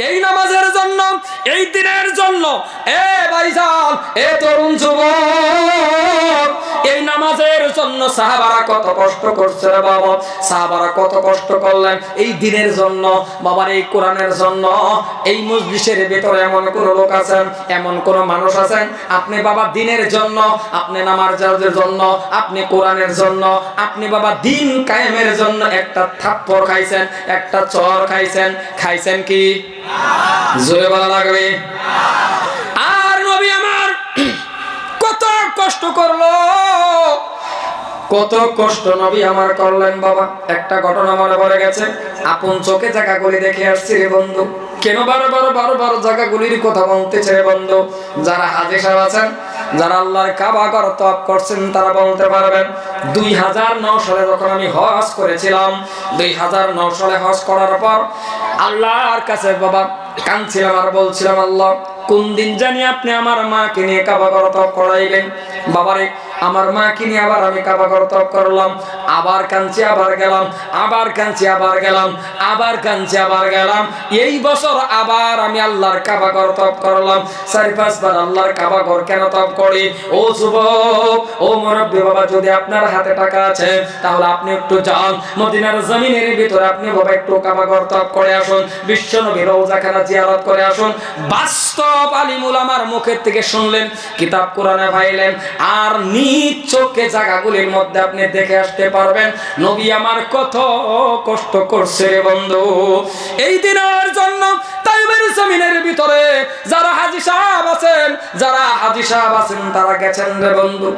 এই নামাজের জন্য এই দিনের জন্য। এ ভাইজান এ তরুণ যুবক এই নামাজের জন্য সাহাবারা কত কষ্ট করছে রে বাবা। সাহাবারা কত কষ্ট করলেন। এই দিনের জন্য, বাবার এই কোরআনের জন্য, এই মসজিদের ভেতরে এমন কোন লোক আছেন, এমন কোন মানুষ আছেন, আপনি বাবা দিনের জন্য, আপনি নামাজের জন্য, আপনি কোরআনের জন্য, আপনি বাবা দিন কায়েমের জন্য একটা থাপ্পড় খাইছেন, একটা চর খাইছেন খাইছেন কি? জোরে বলা লাগবে? আর নবী আমার কত কষ্ট করল। কত কষ্ট নবী আমার করলেন বাবা। একটা ঘটনা মনে পড়ে গেছে। আপন চোখে জায়গাগুলি দেখে আসছি রে বন্ধু। কেন বারো বারো বারো জায়গাগুলির কথা বলতেছে রে বন্ধু? যারা হাজি সাহেব আছেন, যারা আল্লাহর কাবা ঘর তপ করছেন, তারা বলতে পারবেন, দুই হাজার নৌ সালে যখন আমি হজ করেছিলাম, দুই হাজার নৌ সালে হজ করার পর আল্লাহর কাছে বাবা কাঁদছিলাম আর বলছিলাম, আল্লাহ, কোন দিন জানি আপনি আমার মাকে নিয়ে কাবা ঘর তপ করাইবেন? বাবারে আমার মাকে নিয়ে আবার আমি কাবা ঘর করলাম, আবার কাঞ্চি আবার গেলাম, আবার কাঞ্চি আবার গেলাম, আবার কাঞ্চি আবার গেলাম। এই বছর আবার আমি আল্লাহর কাবা ঘর তপ করলাম। চারি পাঁচবার আল্লাহর কাবা ঘর কেন তপ করি? ও যুবক, ও মুরব্বী বাবা, যদি আপনার হাতে টাকা আছে, তাহলে আপনি একটু যান। মদিনার জমিনের ভিতরে আপনি বাবা একটু কাবা ঘর তপ করে আসুন। বিশ্ব নবী রওজাখানা জিয়ারত করে আসুন। বাস্তব আলিমুল আমার মুখের থেকে শুনলেন, কিতাব কোরআনে ভাইলেন, আর নিজ চোখে জায়গাগুলির মধ্যে আপনি দেখে আসতে পারবেন, নবী আমার কত কষ্ট করছে রে বন্ধু। এই দিনের জন্য তাইবের জমিনের ভিতরে যারা হাজি সাহেব আছেন, যারা হাজি সাহেব আছেন, তারা গেছেন রে বন্ধু।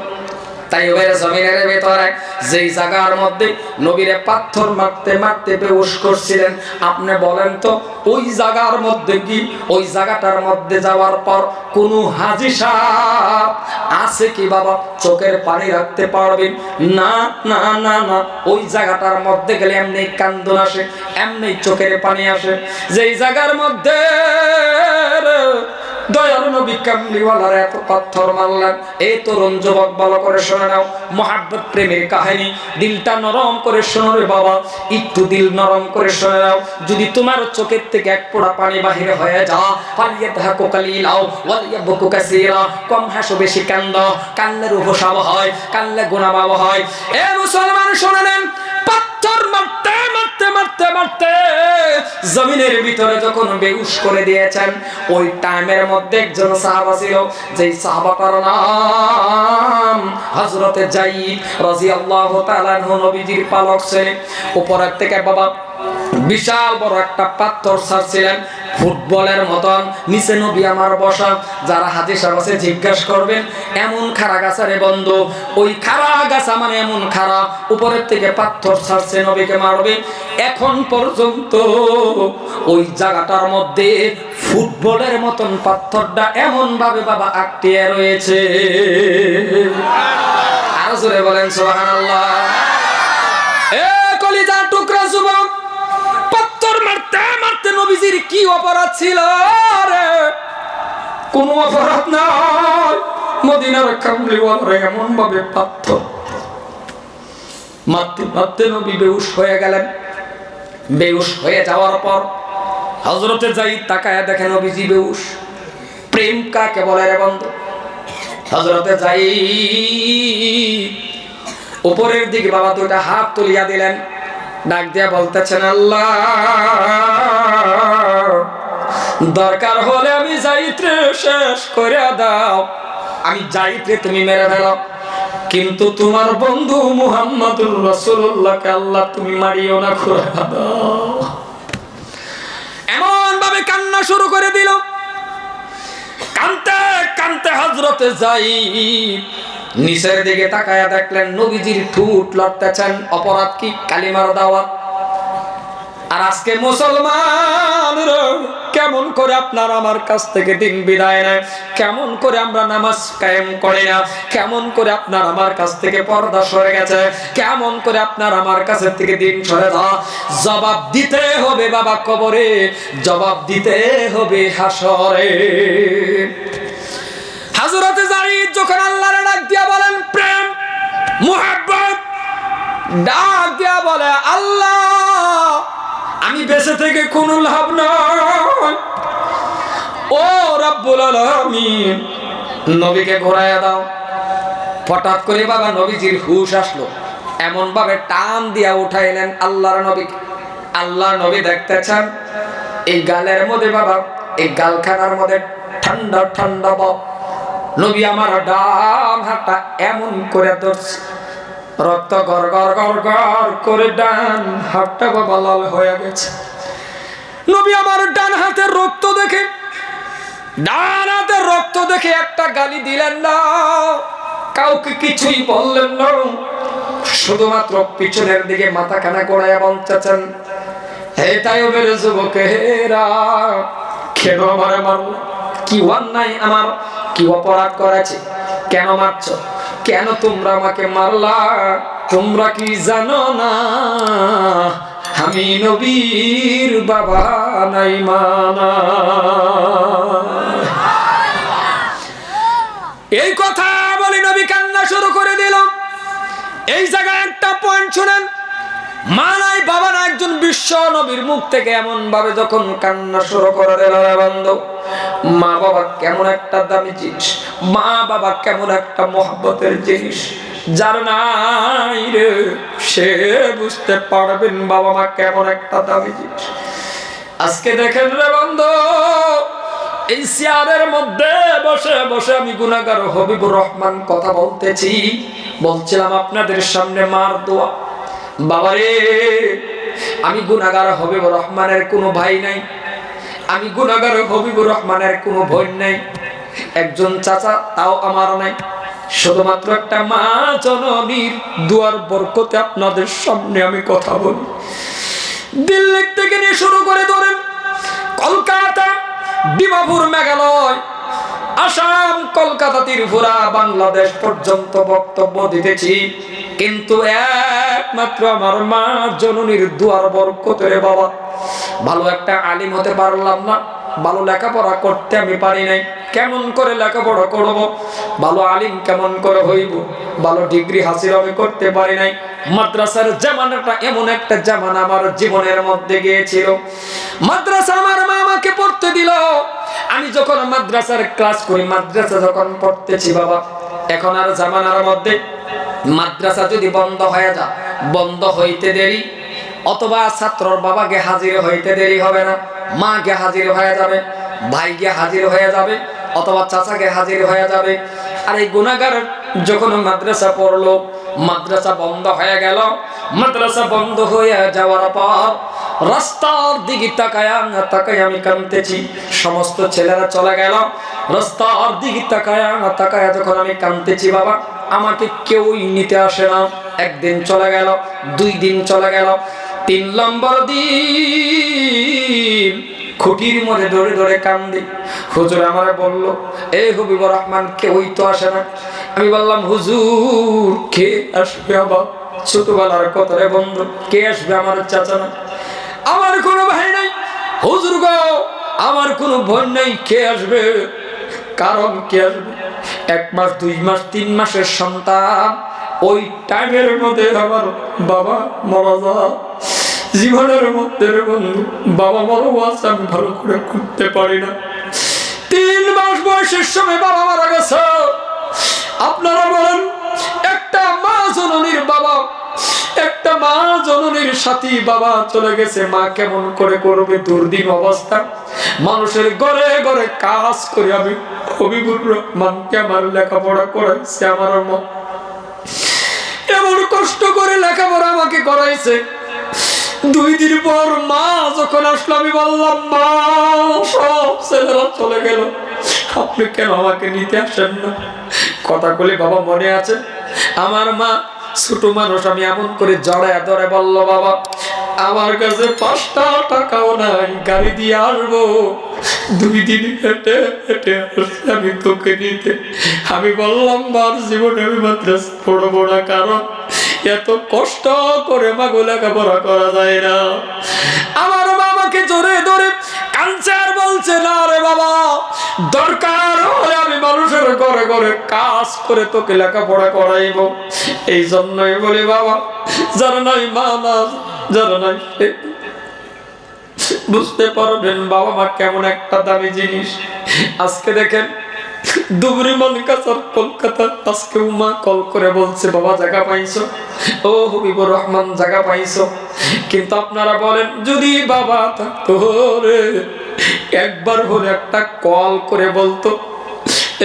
তাই ওদের জমিনের ভেতরে, যেই জায়গার মধ্যে নবীরে পাথর মারতে মারতে বেউস করছিলেন, আপনি বলেন তো, ওই জায়গার মধ্যে কি? ওই জায়গাটার মধ্যে যাওয়ার পর কোনো হাজি সাপ আছে কি বাবা? চোখের পানি রাখতে পারবেন? না না না না। ওই জায়গাটার মধ্যে গেলে এমনি কান্দন আসে, এমনি চোখের পানি আসে। যেই জায়গার মধ্যে দয়ার নবী কামলিওয়ালার এত পাথর মারলেন। এই তরুণ যুবক ভালো করে শুনে নাও। মহাব্বত প্রেমের কাহিনী। দিলটা নরম করে শোনো রে বাবা। একটু দিল নরম করে শুনে নাও। যদি তোমার চোখের থেকে এক পোড়া পানি বাহিরে হয়ে যা পালিয়ে থাকো কালিলাও, ওয়ালিয়া বকু কাসিরা। কম হাসো, বেশি কান্দ। কান্নের উপসাব হয় কান্লে গুণামাব হয়। এ মুসলমান শুনে পাথর মারতে মারতে মারতে জমিনের ভিতরে যখন বেউস করে দিয়েছেন, ওই টাইমের মধ্যে একজন সাহাবা ছিল, যেই সাহাবাটার নাম হযরতে জাইদ রাদিয়াল্লাহু তাআলা নবীজির পালক ছিলেন উপরের থেকে বাবা বিশাল বড় একটা পাথর ছাড়ছিলেন ফুটবলের মতন। নিচে নবী আমার বসা, যারা হাজি আছে জিজ্ঞাসা করবেন, এমন খাড়া গাছা রে বন্ধু? ওই খাড়া গাছা মানে এমন খাড়া উপরের থেকে পাথর ছাড়ছে নবীকে মারবে। এখন পর্যন্ত ওই জায়গাটার মধ্যে ফুটবলের মতন পাথরটা এমন ভাবে বাবা আটটিয়ে রয়েছে। আরও জোরে বলেন, সুবহানাল্লাহ। এ কলিজার টুকরা যুবক! কি অপরাধ ছিল রে? কোন অপরাধ নাই। মদিনার কামলিওয়ালারা এমন ভাবে পাথর মারতে মারতে নবী বেউস হয়ে গেলেন। বেউস হয়ে যাওয়ার পর হজরতে যাই তাকায় দেখেন নবীজি বেউস। প্রেম কাকে বলে রে বন্ধু? হজরতে যাই উপরের দিকে বাবা দুইটা হাত তুলিয়া দিলেন। ডাক দিয়া বলতেছেন, আল্লাহ দরকার হলে আমি যাইত্রে শেষ করে দাও। আমি যাইত্রে, তুমি মেরে ফেলো। কিন্তু তোমার বন্ধু মুহাম্মদুর রাসূলুল্লাহকে আল্লাহ তুমি মারিও না করে দাও। এমন ভাবে কান্না শুরু করে দিল। কানতে কানতে হজরতে যাই নিচের দিকে তাকায়া দেখলেন নবীজির ঠুট লড়তেছেন অপরাধ কি? কালিমার দাওয়াত। আর আজকে মুসলমান কেমন করে আপনার আমার কাছ থেকে দিন বিদায় নেয়? কেমন করে আমরা নামাজ কায়েম করি না? কেমন করে আপনার আমার কাছ থেকে পর্দা সরে গেছে? কেমন করে আপনার আমার কাছে থেকে দিন সরে যা জবাব দিতে হবে বাবা কবরে, জবাব দিতে হবে হাসরে। হাজরতে জারিদ যখন আল্লাহর ডাক দিয়া বলেন, প্রেম, মুহাব্বত, ডাক দিয়া বলে, আল্লাহ আমি বেঁচে থেকে কোনো লাভ নয়। রব্বুল আলামিন, নবীকে ঘোরাইয়া দাও। হঠাৎ করে বাবা নবীজির হুশ আসলো। এমন ভাবে টান দিয়া উঠাইলেন আল্লাহর নবীকে আল্লাহর নবী দেখতে চান, এই গালের মধ্যে বাবা, এই গালখানার মধ্যে ঠান্ডা ঠান্ডা বাপ নবী আমার ডান হাতটা এমন করে ধরছে। রক্ত গর গর গর গর করে ডান হাতটা বাবা লাল হয়ে গেছে। নবী আমার ডান হাতের রক্ত দেখে, ডান হাতের রক্ত দেখে একটা গালি দিলেন না। কাউকে কিছুই বললেন না। শুধুমাত্র পিছনের দিকে মাথা খানা করাইয়া বলতেছেন, হে তাই বেড়ে যুবকেরা কেন আমার মারল। কি অন্যায় আমার, কি অপরাধ করেছে? কেন মারছ? কেন তোমরা আমাকে মারলা? তোমরা কি জানো না? আমি নবীর বাবা, নাই মানা। এই কথা বলি নবী কান্না শুরু করে দিল। এই জায়গায় একটা পয়েন্ট শুনেন। মা নাই, বাবা না একজন বিশ্ব নবীর মুখ থেকে এমন ভাবে যখন কান্না শুরু করে বান্ধব, মা বাবা কেমন একটা দামি জিনিস, মা বাবা কেমন একটা মহব্বতের জিনিস, যার নাই রে, সে বুঝতে পারবেন বাবা মা কেমন একটা দামি জিনিস। আজকে দেখেন রে বন্ধু এই চেয়ারের মধ্যে বসে বসে আমি গুনাগার হবিবুর রহমান কথা বলতেছি। বলছিলাম আপনাদের সামনে মার দোয়া। বাবারে, আমি গুনাগার হবিবুর রহমানের কোনো ভাই নাই। আমি গুনাগার হবিবুর রহমানের কোনো বোন নাই। একজন চাচা তাও আমার নাই। শুধুমাত্র একটা মা জননীর দুয়ার বরকতে আপনাদের সামনে আমি কথা বলি। দিল্লি থেকে নিয়ে শুরু করে ধরেন, কলকাতা ডিমাপুর মেঘালয়, আসাম, কলকাতা, ত্রিপুরা, বাংলাদেশ পর্যন্ত বক্তব্য দিতেছি। কিন্তু একমাত্র আমার মা জননীর দুয়ার বরকতে রে বাবা। ভালো একটা আলিম হতে পারলাম না, ভালো লেখাপড়া করতে আমি পারি নাই। কেমন করে লেখাপড়া করব? ভালো আলিম কেমন করে হইব? ভালো ডিগ্রি হাসিল আমি করতে পারি নাই। মাদ্রাসার জামানাটা এমন একটা জামানা আমার জীবনের মধ্যে গিয়েছিল। মাদ্রাসা আমার মা আমাকে পড়তে দিল। আমি যখন মাদ্রাসার ক্লাস করি, মাদ্রাসা যখন পড়তেছি বাবা, এখন আর জামানার মধ্যে মাদ্রাসা যদি বন্ধ হয়ে যা, বন্ধ হইতে দেরি। অথবা ছাত্রর বাবাকে হাজির হইতে দেরি হবে না মা মাকে হাজির হয়ে যাবে ভাই ভাইকে হাজির হয়ে যাবে, অথবা চাচাকে হাজির হয়ে যাবে। আর এই গুণাগার যখন মাদ্রাসা পড়ল, মাদ্রাসা বন্ধ হয়ে গেল, মাদ্রাসা বন্ধ হয়ে যাওয়ার পর রাস্তার দিকে তাকায়া তাকায় আমি কানতেছি। সমস্ত ছেলেরা চলে গেল। রাস্তার দিকে তাকায়া তাকায়া যখন আমি কানতেছি, বাবা, আমাকে কেউই নিতে আসে না। একদিন চলে গেল, দুই দিন চলে গেল। তিন নম্বর দিন খুঁটির মধ্যে ধরে ধরে কান্দি। হুজুর আমার বলল, এ হবিবর রহমান, কেউই তো আসে না। আমি বললাম, হুজুর, কে আসবে আবার? ছোটবেলার কথারে বন্ধু, কে আসবে আমার চাচা না? আমার কোনো ভাই নাই। হুজুর আমার কোনো বোন নেই, কে আসবে? কারণ কে আসবে? এক মাস, দুই মাস, তিন মাসের সন্তান, ওই টাইমের মধ্যে আমার বাবা মারা যা জীবনের মধ্যে বন্ধু, বাবা মারা আছে, আমি ভালো করে করতে পারি না। তিন মাস বয়সের সময় বাবা মারা গেছে। আপনারা বলেন, একটা মা জননীর একটা মা জননীর সাথী বাবা চলে গেছে। মা কেমন করে করবে দুর্দিন অবস্থা? মানুষের ঘরে ঘরে কাজ করে আমি হবিবুর রহমানকে আমার লেখাপড়া করাইছে, আমার মা। এমন কষ্ট করে লেখাপড়া আমাকে করাইছে। দুই দিন পর মা যখন আসলো, আমি বললাম, মা, সব ছেলেরা চলে গেল। আপনি কেন আমাকে নিতে আসেন না? কথা বলে বাবা মনে আছে। আমার মা ছোট মানুষ, আমি এমন করে জড়ায় ধরে বলল, বাবা, আমার কাছে পাঁচটা টাকাও নাই, গাড়ি দিয়ে আসব। দুই দিন হেঁটে হেঁটে আমি তোকে নিতে। আমি বললাম মার জীবনে আমি মাদ্রাস পড়ব না, কারণ এত কষ্ট করে মাগো লেখাপড়া করা যায় না। আমার বাবাকে জোরে ধরে কাঞ্চার বলছে, না রে বাবা, দরকার হলে আমি মানুষের ঘরে ঘরে কাজ করে তোকে লেখাপড়া করাইব। এই জন্যই বলি বাবা, যারা নাই মা না যারা নাই বুঝতে পারবেন বাবা মা কেমন একটা দামি জিনিস। আজকে দেখেন, দুবরি মন কাছার কলকাতা আজকে উমা কল করে বলছে, বাবা, জায়গা পাইছো? ও, হবিবুর রহমান, জায়গা পাইছো। কিন্তু আপনারা বলেন, যদি বাবা থাকতো রে। একবার হলে একটা কল করে বলতো,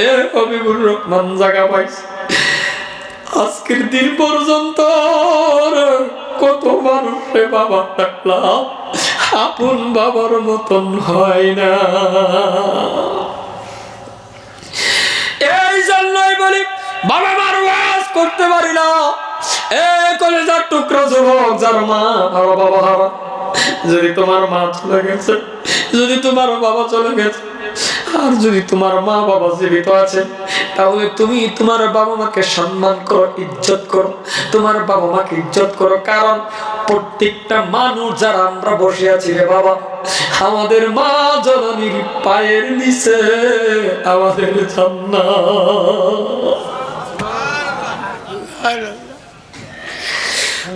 এ হবিবুর রহমান জায়গা পাইছো আজকের দিন পর্যন্ত কত মানুষে বাবা ডাকলাম আপন বাবার মতন হয় না। এই জন্যই বলি, বাবা মার ওয়াজ করতে পারি না। এ কলেজার টুকরো যুবক, যার মা হারা বাবা। হারা যদি তোমার মা চলে গেছে, যদি তোমার বাবা চলে গেছে, আর যদি তোমার মা বাবা জীবিত আছে, তাহলে তুমি তোমার বাবা মাকে সম্মান করো, ইজ্জত করো। তোমার বাবা মাকে ইজ্জত করো, কারণ প্রত্যেকটা মানুষ যারা আমরা বসে আছি রে বাবা, আমাদের মা জননীর পায়ের নিচে, আমাদের জান্নাত।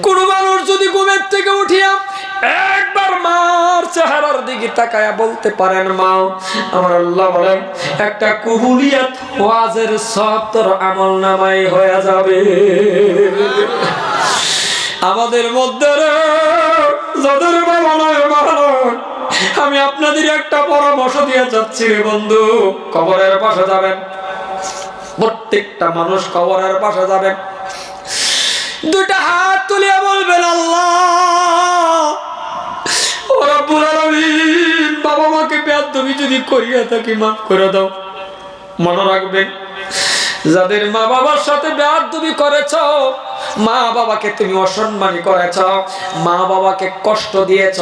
কোন মানুষ যদি ঘুমের থেকে উঠিয়া একবার মার চেহারার দিকে তাকায়া বলতে পারেন, মা, আমার আল্লাহ বলেন, একটা কুবুলিয়াত ওয়াজের সব তোর আমল নামাই হয়ে যাবে। আমাদের মধ্যে যাদের বাবা নয় মা আমি আপনাদের একটা পরামর্শ দিয়ে যাচ্ছি বন্ধু, কবরের পাশে যাবেন। প্রত্যেকটা মানুষ কবরের পাশে যাবেন দুটা হাত তুলিয়া বলবেন, আল্লাহ। বাবা মাকে বেয়াদবি যদি করিয়া থাকি, মাফ করে দাও, মনে রাখবে। যাদের মা বাবার সাথে বেয়াদবি করেছ মা বাবাকে তুমি অসম্মান করেছ, মা বাবাকে কষ্ট দিয়েছ,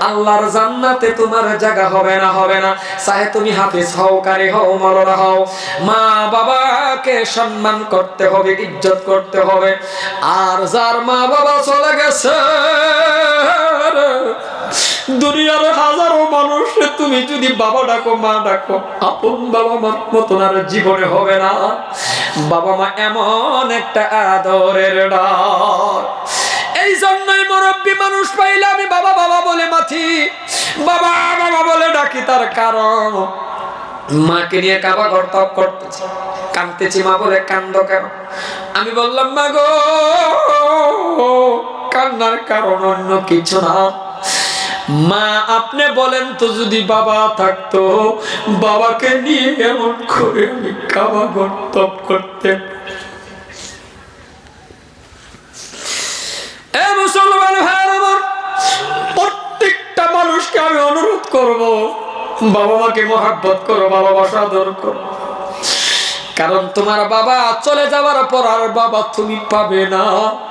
আল্লাহর জান্নাতে তোমার জায়গা হবে না হবে না। চাহে তুমি হাতে হও, কারি হও মররা হও। মা বাবাকে সম্মান করতে হবে, ইজ্জত করতে হবে। আর যার মা বাবা চলে গেছে দুনিয়ার হাজারো মানুষ, তুমি যদি বাবা ডাকো, মা ডাকো, আপন বাবা মার মতন আর জীবনে হবে না। বাবা মা এমন একটা আদরের ডাক। এই জন্যই মুরব্বী মানুষ পাইলে আমি বাবা বাবা বলে মাথি। বাবা বাবা বলে ডাকি তার কারণ। মাকে নিয়ে কাবা গর্তব করতেছে। কানতেছি মা বলে, কান্দ কেন? আমি বললাম, মা গো, কান্নার কারণ অন্য কিছু না। মা, আপনি বলেন তো যদি বাবা থাকতো, বাবাকে নিয়ে এমন করে আমি কাবা গর্তব করতে। মুসলমান আমার, প্রত্যেকটা মানুষকে আমি অনুরোধ করব, বাবা মাকে মহাব্বত করো, ভালোবাসা আদর করো। কারণ তোমার বাবা চলে যাওয়ার পর আর বাবা তুমি পাবে না,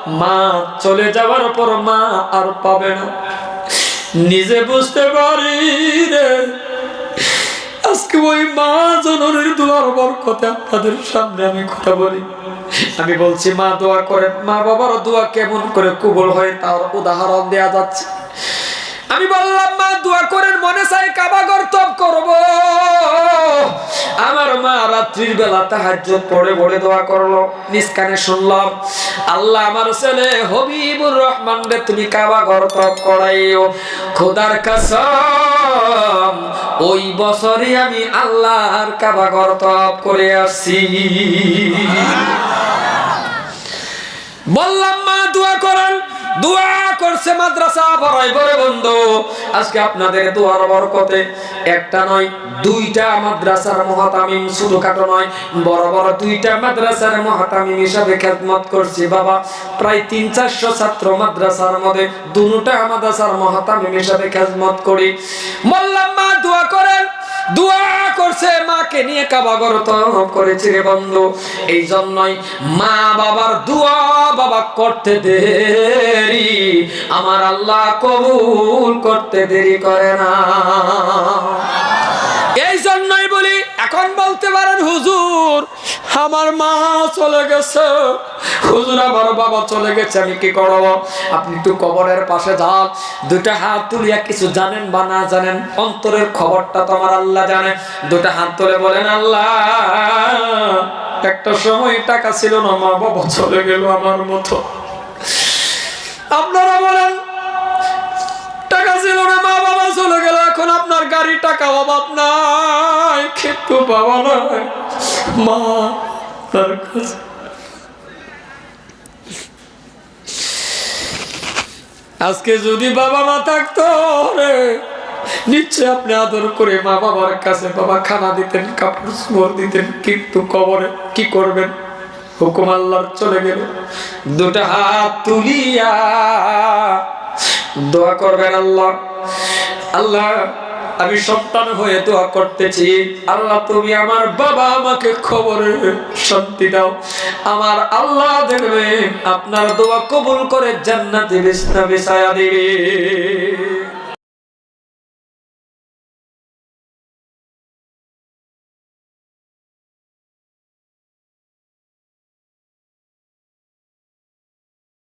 মা চলে যাওয়ার পর মা আর পাবে না। নিজে বুঝতে পারি রে। আজকে ওই মা জননীর দোয়ার বরকতে আপনাদের সামনে আমি কথা বলি। আমি বলছি, মা, দোয়া করেন। মা বাবার দোয়া কেমন করে কুবল হয় তার উদাহরণ দেয়া যাচ্ছে। আমি বললাম, মা, দোয়া করেন, মনে চাই কাবা গর্তব করব। আমার মা রাত্রির বেলা তাহাজ্জুদ পড়ে পড়ে দোয়া করল, নিষ্কানে শুনলাম, আল্লাহ আমার ছেলে হবিবুর রহমান রে তুমি কাবা গর্তব করাইও। খোদার কাসম, ওই বছরই আমি আল্লাহর কাবা গর্তব করে আসছি। বললাম, মা, দোয়া করেন। দোয়া করছে মাদ্রাসা ভরাই ভরে বন্ধু। আজকে আপনাদের দোয়ার বরকতে একটা নয়, দুইটা মাদ্রাসার মহাতামিম, ছোটখাটো নয়, বড় বড় দুইটা মাদ্রাসার মহাতামিম হিসাবে খেদমত করছি। বাবা, প্রায় তিন চারশো ছাত্র মাদ্রাসার মধ্যে দুটা মাদ্রাসার মহাতামিম হিসাবে খেদমত করি। বললাম মা দোয়া করেন, দোয়া করছে মা বাবার দোয়া বাবা করতে দেরি আমার আল্লাহ কবুল করতে দেরি করে না। এই জন্যই বলি, এখন বলতে পারেন, হুজুর, আমার মা চলে গেছে। হুজুর, আমার বাবা চলে গেছে, আমি কি করব? আপনি একটু কবরের পাশে যান, দুটা হাত তুলিয়া কিছু জানেন বা না জানেন, অন্তরের খবরটা তো আমার আল্লাহ জানে। দুটা হাত তুলে বলেন, আল্লাহ, একটা সময় টাকা ছিল না, মা বাবা চলে গেল আমার মতো আপনারা বলেন টাকা অভাব নাই তো বাবা নয় মা তার কাছে। আজকে যদি বাবা মা থাকতো রে, নিশ্চয় আপনি আদর করে মা বাবার কাছে বাবা খানা দিতেন, কাপড় চোপড় দিতেন কিন্তু কবরে কি করবেন? হুকুম আল্লাহর চলে গেল। দুটা হাত তুলিয়া দোয়া করবেন আল্লাহ। আল্লাহ আমি সন্তান হয়ে দোয়া করতেছি। আল্লাহ, তুমি আমার বাবা আমাকে খবরে শান্তি দাও। আমার আল্লাহ দেখবে, আপনার দোয়া কবুল করে জান্নাতে বিছনা বিছায়া দিবে।